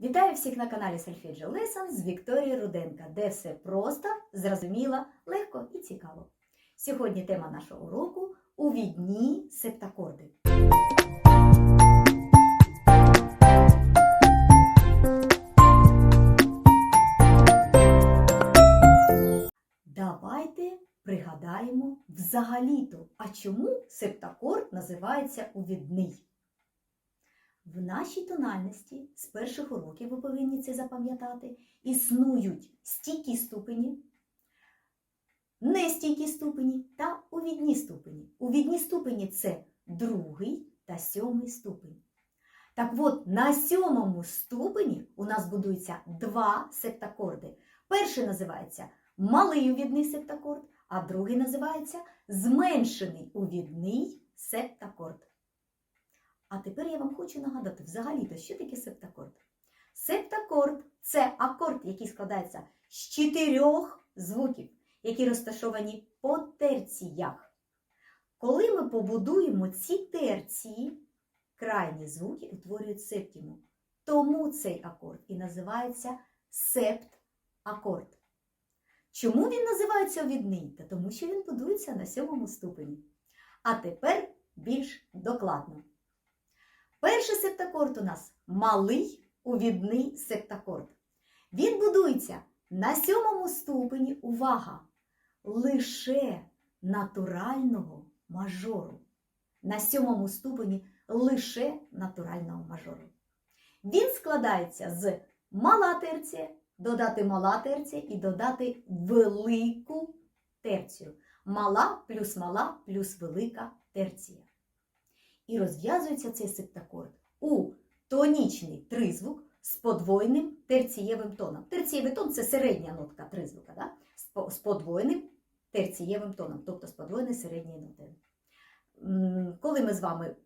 Вітаю всіх на каналі Solfeggio Lessons з Вікторією Руденка, де все просто, зрозуміло, легко і цікаво. Сьогодні тема нашого уроку увідні септакорди. Давайте пригадаємо взагалі-то, а чому септакорд називається увідний? В нашій тональності з перших уроків ви повинні це запам'ятати. Існують стійкі ступені, нестійкі ступені та увідні ступені. Увідні ступені це другий та сьомий ступень. Так от, на сьомому ступені у нас будуються два септакорди. Перший називається малий увідний септакорд, а другий називається зменшений увідний септакорд. А тепер я вам хочу нагадати взагалі-то, що таке септакорд. Септакорд це акорд, який складається з чотирьох звуків, які розташовані по терціях. Коли ми побудуємо ці терції, крайні звуки утворюють септіму. Тому цей акорд і називається септ-акорд. Чому він називається овідний? Та тому що він будується на сьомому ступені. А тепер більш докладно. Перший септакорд у нас малий увідний септакорд. Він будується на сьомому ступені, увага, лише натурального мажору. На сьомому ступені лише натурального мажору. Він складається з мала терція, додати мала терція і додати велику терцію. Мала плюс мала плюс велика терція. І розв'язується цей септакорд у тонічний тризвук з подвойним терцієвим тоном. Терцієвий тон це середня нотка тризвука, да? з по- з терцієвим тоном, тобто з подвойною середньою нотою. Коли ми з вами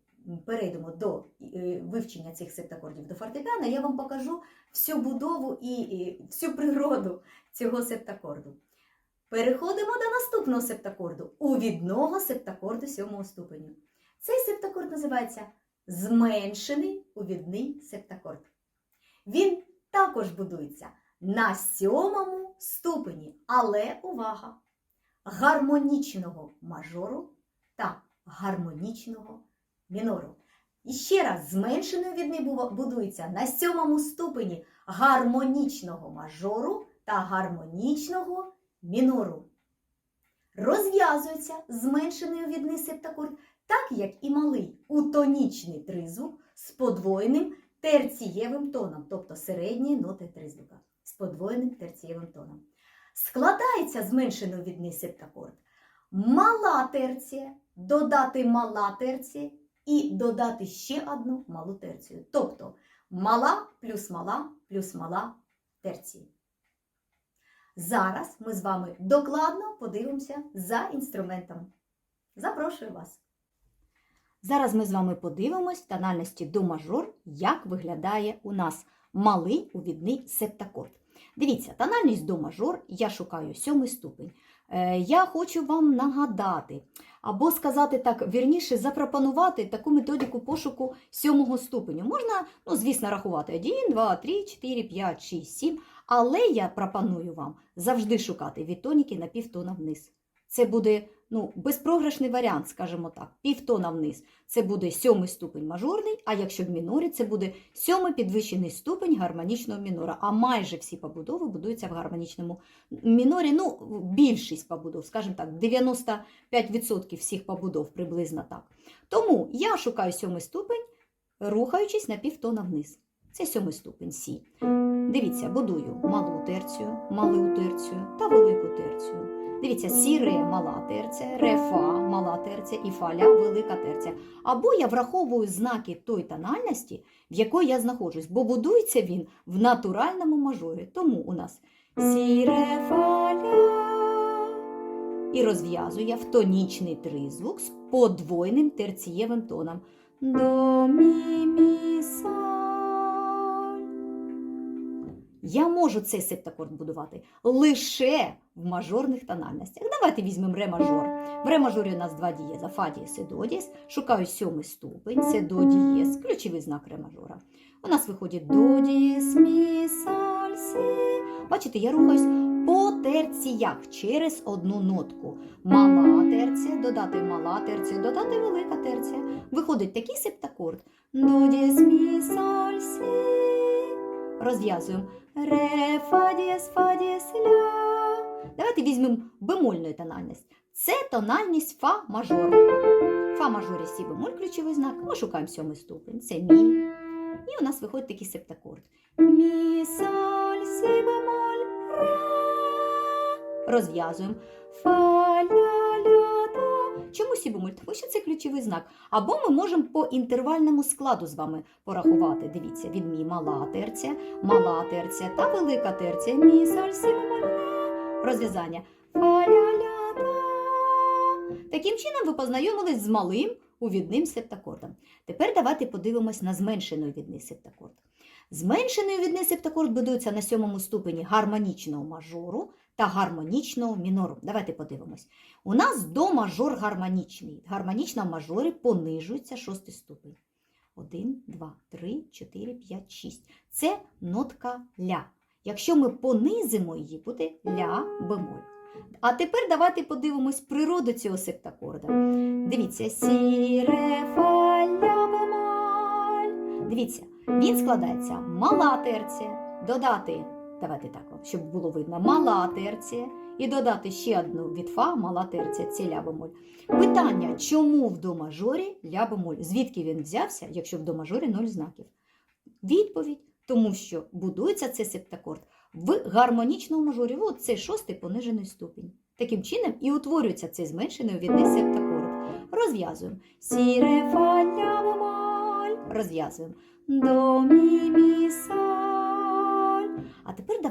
перейдемо до е, вивчення цих септакордів до фортепіано, я вам покажу всю будову і всю природу цього септакорду. Переходимо до наступного септакорду, увідного септакорду сьомого ступеню. Цей септакорд називається зменшений увідний септакорд. Він також будується на сьомому ступені, але увага! Гармонічного мажору та гармонічного мінору. І ще раз, зменшений увідний будується на сьомому ступені гармонічного мажору та гармонічного мінору. Розв'язується зменшений увідний септакорд так як і малий утонічний тризвук з подвоєним терцієвим тоном, тобто середньої ноти тризвука з подвоєним терцієвим тоном. Складається зменшений увідний септакорд. Мала терція, додати мала терція і додати ще одну малу терцію. Тобто мала плюс мала плюс мала терції. Зараз ми з вами докладно подивимося за інструментом. Запрошую вас. Зараз ми з вами подивимось в тональності до мажор, як виглядає у нас малий увідний септакорд. Дивіться, тональність до мажор, я шукаю сьомий ступень. Е, Я хочу вам нагадати, або сказати так, вірніше, запропонувати таку методику пошуку сьомого ступеню. Можна, ну, звісно, рахувати 1, 2, 3, 4, 5, 6, 7, але я пропоную вам завжди шукати від тоніки на півтона вниз. Це буде ну, безпрограшний варіант, скажімо так, півтона вниз. Це буде сьомий ступень мажорний, а якщо в мінорі, це буде сьомий підвищений ступень гармонічного мінора. А майже всі побудови будуються в гармонічному мінорі. Ну, більшість побудов, скажімо так, 95% всіх побудов приблизно так. Тому я шукаю сьомий ступень, рухаючись на півтона вниз. Це сьомий ступень Сі. Дивіться, будую малу терцію, малу терцію та велику терцію. Дивіться, сі ре мала терця, ре фа мала терця і фа ля велика терця. Або я враховую знаки той тональності, в якої я знаходжусь, бо будується він в натуральному мажорі. Тому у нас сі ре фа ля. І розв'язую я в тонічний тризвук з подвойним терцієвим тоном. До мі мі соль. Я можу цей септакорд будувати лише в мажорних тональностях. Давайте візьмемо ре мажор. В ре мажорі у нас два дієза фа дієс і до дієс. Шукаю сьомий ступень, це до дієс, ключовий знак ре мажора. У нас виходить до дієс, мі, соль, сі. Бачите, я рухаюсь по терціях через одну нотку. Мала терція, додати мала терція, додати велика терція. Виходить такий септакорд. До дієс, мі, соль, сі. Розв'язуємо. Ре, фа, дієс, фа, дієс, ля. Давайте візьмемо бемольну тональність. Це тональність фа мажор. Фа мажорі сі бемоль ключовий знак. Ми шукаємо сьомий ступень. Це мі. І у нас виходить такий септакорд. Мі, соль, сі бемоль, ре. Розв'язуємо. Фа, ля. Чому сі? Тому що це ключовий знак. Або ми можемо по інтервальному складу з вами порахувати. Дивіться, від мі мала терція, мала терція та велика терція. Мі, соль, сі. Розв'язання. Таким чином ви познайомились з малим увідним септакордом. Тепер давайте подивимось на зменшений увідний септакорд. Зменшений увідний септакорд будується на сьомому ступені гармонічного мажору та гармонічного мінору. Давайте подивимось. У нас до мажор гармонічний. В гармонічному мажорі понижується шостий ступень. 1, 2, 3, 4, 5, 6. Це нотка ля. Якщо ми понизимо її, буде ля бемоль. А тепер давайте подивимось природу цього септакорда. Дивіться, сі, ре, фа, ля, бемоль. Дивіться, він складається мала терція, додати, давайте так, щоб було видно, мала терція, і додати ще одну від фа, мала терція, це ля бемоль. Питання, чому в до мажорі ля бемоль? Звідки він взявся, якщо в до мажорі ноль знаків? Відповідь, тому що будується цей септакорд в гармонічному мажорі. От це шостий понижений ступінь. Таким чином і утворюється цей зменшений увідний септакорд. Розв'язуємо. Сі, ре, фа, ля, бемоль. Розв'язуємо. До, мі, мі,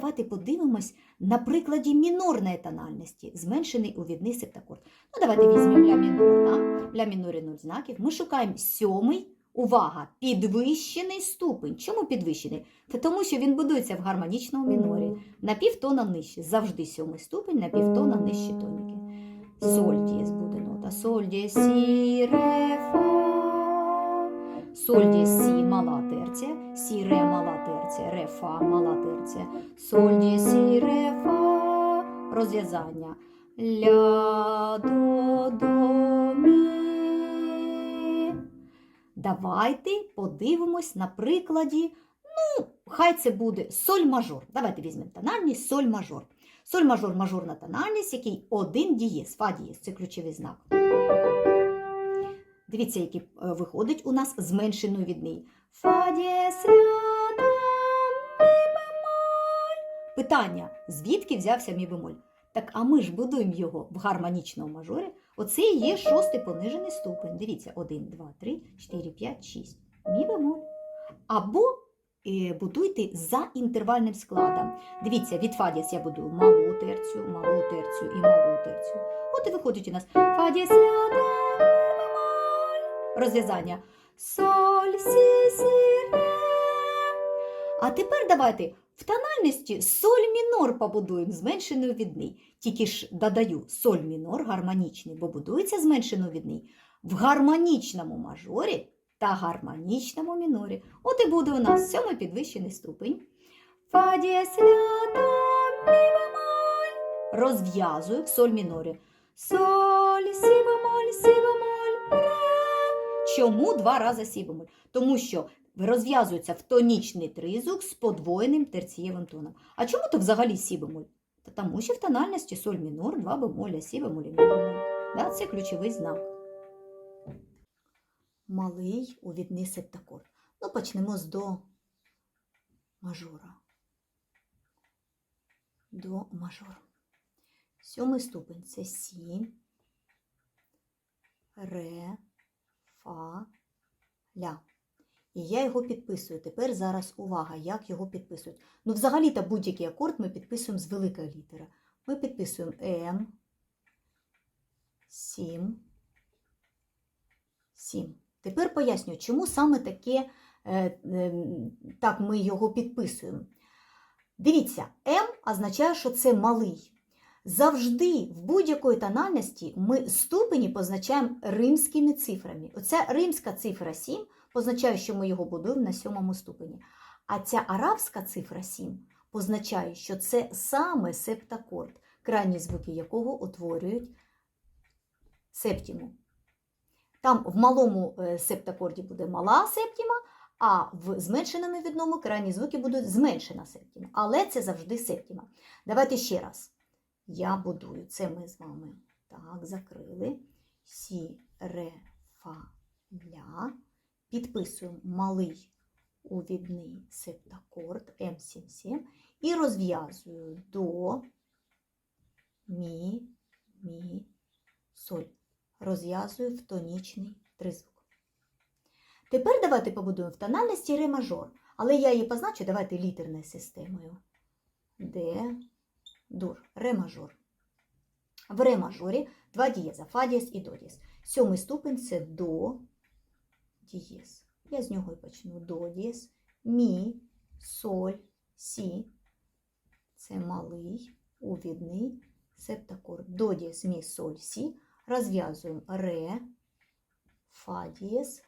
давайте подивимось на прикладі мінорної тональності, зменшений увідний септакорд. Ну, давайте візьмемо ля мінор. Так? Ля мінорі нуль знаків. Ми шукаємо сьомий. Увага! Підвищений ступень. Чому підвищений? Та тому, що він будується в гармонічному мінорі. На півтона нижче. Завжди сьомий ступень, на півтона нижче тоніки. Соль дієс буде нота. Соль дієс, сі, ре, фа. Соль дієс, сі, мала терція. Сі, ре, мала терція. Ре, фа, мала терція. Соль дієс, сі, ре, фа. Розв'язання. Ля, до, до, мі. Давайте подивимось на прикладі. Ну, хай це буде соль мажор. Давайте візьмемо тональність соль мажор. Соль мажор мажорна тональність, який один дієс, фа дієс, це ключовий знак. Дивіться, який е, виходить у нас зменшений відний. Фа дієс, ля, мі бемоль. Питання: звідки взявся мі бемоль? Так, а ми ж будуємо його в гармонічному мажорі. Оце і є шостий понижений ступень. Дивіться, 1, 2, 3, 4, 5, 6. Мі бемоль. Або е, будуйте за інтервальним складом. Дивіться, від фа дієс я будую малу терцію, малу терцію і малу терцію. От і виходить у нас фа дієс, ля. Розв'язання. Соль, сі, сі, ре. А тепер давайте в тональності соль мінор побудуємо, зменшений увідний. Тільки ж додаю соль мінор гармонічний, бо будується зменшений увідний в гармонічному мажорі та гармонічному мінорі. От і буде у нас сьомий підвищений ступень. Фа дієс, ля, до, мі бемоль. Розв'язую в соль мінорі. Соль, Чому два рази сі бемоль? Тому що розв'язується в тонічний тризук з подвоєним терцієвим тоном. А чому то взагалі сі бемоль? Та тому що в тональності соль мінор, два бемоля, сі бемоль бемоль. Да, це ключовий знак. Малий увідний септакорд. Ну, почнемо з до мажора. До мажор. Сьомий ступень це сі, ре, фа, ля. І я його підписую. Тепер зараз увага, як його підписують. Ну, взагалі-то будь-який акорд ми підписуємо з великої літери. Ми підписуємо М, 7, 7. Тепер пояснюю, чому саме таке, е, е, так ми його підписуємо. Дивіться, М означає, що це малий. Завжди в будь-якої тональності ми ступені позначаємо римськими цифрами. Оця римська цифра 7 позначає, що ми його будуємо на сьомому ступені. А ця арабська цифра 7 позначає, що це саме септакорд, крайні звуки якого утворюють септіму. Там в малому е, септакорді буде мала септіма, а в зменшеному відному крайні звуки будуть зменшена септіма. Але це завжди септіма. Давайте ще раз. Я будую. Це ми з вами так закрили. Сі, ре, фа, ля. Підписуємо малий увідний септакорд М77 і розв'язую до, мі, мі, соль. Розв'язую в тонічний тризвук. Тепер давайте побудуємо в тональності ре мажор, але я її позначу, давайте літерною системою. Де, дур, ре мажор. В ре мажорі два дієза, фа дієз і до дієз. Сьомий ступень це до дієз. Я з нього і почну. До дієз, мі, соль, сі. Це малий, увідний септакорд. До дієз, мі, соль, сі. Розв'язуємо ре, фа дієз,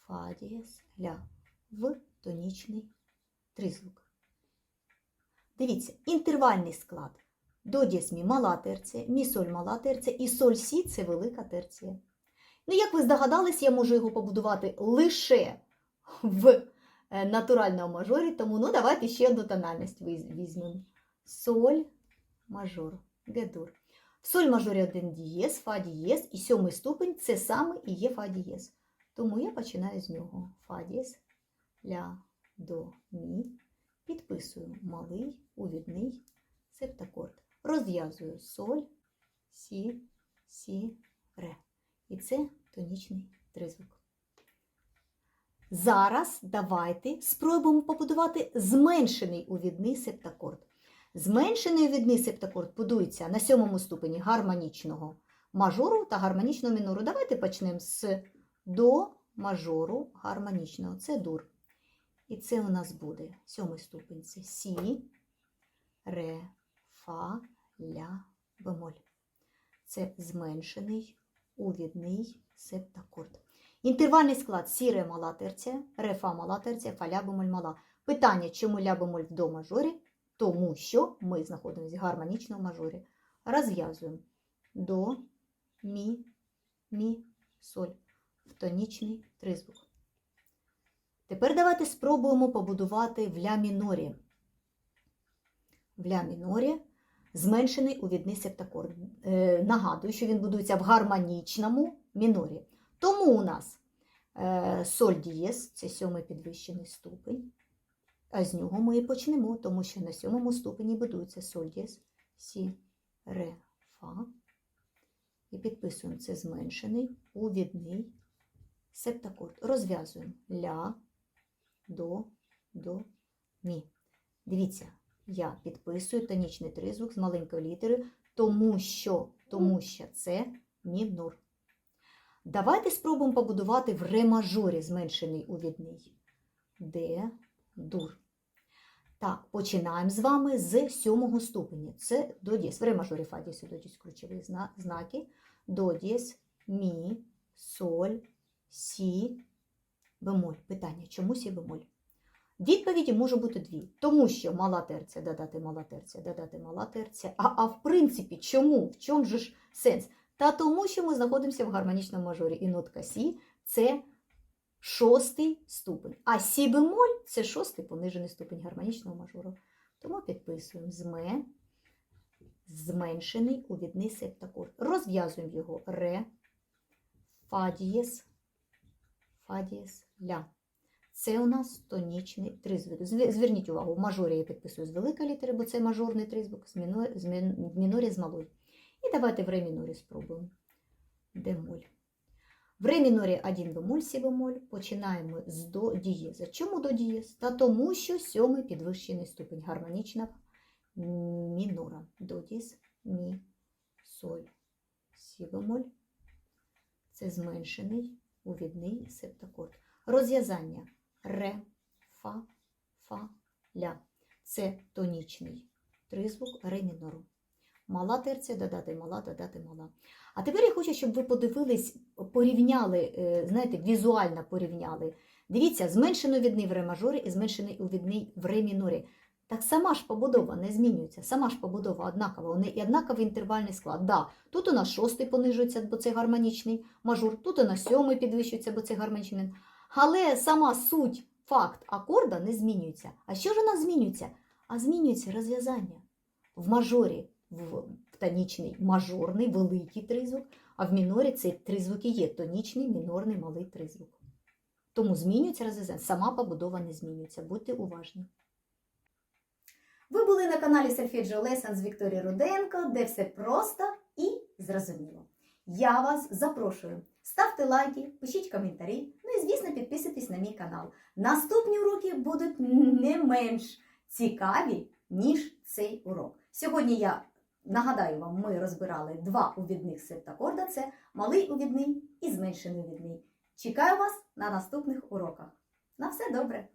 фа дієз, ля в тонічний тризвук. Дивіться, інтервальний склад. До дієз мі мала терція, мі соль мала терція і соль сі це велика терція. Ну, як ви здогадались, я можу його побудувати лише в е, натуральному мажорі, тому ну, давайте ще одну тональність візьмемо. Соль мажор, гедур. В соль мажорі один дієз, фа дієз, і сьомий ступень це саме і є фа дієз. Тому я починаю з нього. Фа дієз, ля, до, мі. Підписую малий, увідний септакорд. Розв'язую соль, сі, сі, ре. І це тонічний тризвук. Зараз давайте спробуємо побудувати зменшений увідний септакорд. Зменшений увідний септакорд будується на сьомому ступені гармонічного мажору та гармонічного мінору. Давайте почнемо з до мажору гармонічного. Це дур. І це у нас буде сьомий ступень це сі, ре, фа, ля, бемоль. Це зменшений увідний септакорд. Інтервальний склад сі ре мала терція, ре фа мала терція, фа ля бемоль мала. Питання, чому ля бемоль в до мажорі? Тому що ми знаходимося в гармонічному мажорі. Розв'язуємо до, мі, мі, соль в тонічний тризвук. Тепер давайте спробуємо побудувати в ля мінорі. В ля мінорі зменшений увідний септакорд. Е, нагадую, що він будується в гармонічному мінорі. Тому у нас е, соль дієс це сьомий підвищений ступень. А з нього ми і почнемо, тому що на сьомому ступені будується соль дієс, сі, ре, фа. І підписуємо це зменшений увідний септакорд. Розв'язуємо ля, до, до, мі. Дивіться, я підписую тонічний тризвук з маленької літери, тому що, тому що це мінор. Давайте спробуємо побудувати в ре мажорі зменшений увідний. Де, дур. Так, починаємо з вами з сьомого ступеня. Це до дієс. В ре мажорі фа дієс до дієс ключові знаки. До дієс, мі, соль, сі, бемоль. Питання, чому сі бемоль? Відповіді може бути дві. Тому що мала терція додати мала терція, додати мала терція. А, а в принципі, чому? В чому же ж сенс? Та тому, що ми знаходимося в гармонічному мажорі. І нотка Сі це шостий ступень. А Сі бемоль це шостий понижений ступень гармонічного мажору. Тому підписуємо зме, зменшений увідний септакорд. Розв'язуємо його ре, фа дієс, фа дієс, ля. Це у нас тонічний тризвук. Зверніть увагу, в мажорі я підписую з великої літери, бо це мажорний тризвук, в мінорі з малої. І давайте в ре мінорі спробуємо. Демоль. В ре мінорі 1 бемоль, сі бемоль. Починаємо з до дієза. Чому до дієз? Та тому, що сьомий підвищений ступень гармонічного мінора. До дієз, мі, соль, сі бемоль. Це зменшений увідний септакорд. Розв'язання ре, фа, фа, ля. це тонічний тризвук ре мінору. Мала терція додати мала, додати мала. А тепер я хочу, щоб ви подивились, порівняли, е, знаєте, візуально порівняли. Дивіться, зменшено відний в ре мажорі і зменшений у відний в ре мінорі. Так сама ж побудова не змінюється, сама ж побудова однакова, вони і однаковий інтервальний склад. Да, тут у нас шостий понижується, бо це гармонічний мажор, тут у нас сьомий підвищується, бо це гармонічний. Але сама суть, факт акорда не змінюється. А що ж нас змінюється? А змінюється розв'язання. В мажорі в, тонічний мажорний великий тризвук, а в мінорі цей тризвук і є тонічний, мінорний, малий тризвук. Тому змінюється розв'язання. Сама побудова не змінюється. Будьте уважні. Ви були на каналі Solfeggio Lessons з Вікторією Руденко, де все просто і зрозуміло. Я вас запрошую. Ставте лайки, пишіть коментарі, ну і, звісно, підписуйтесь на мій канал. Наступні уроки будуть не менш цікаві, ніж цей урок. Сьогодні я нагадаю вам, ми розбирали два увідних септакорда: це малий увідний і зменшений увідний. Чекаю вас на наступних уроках. На все добре!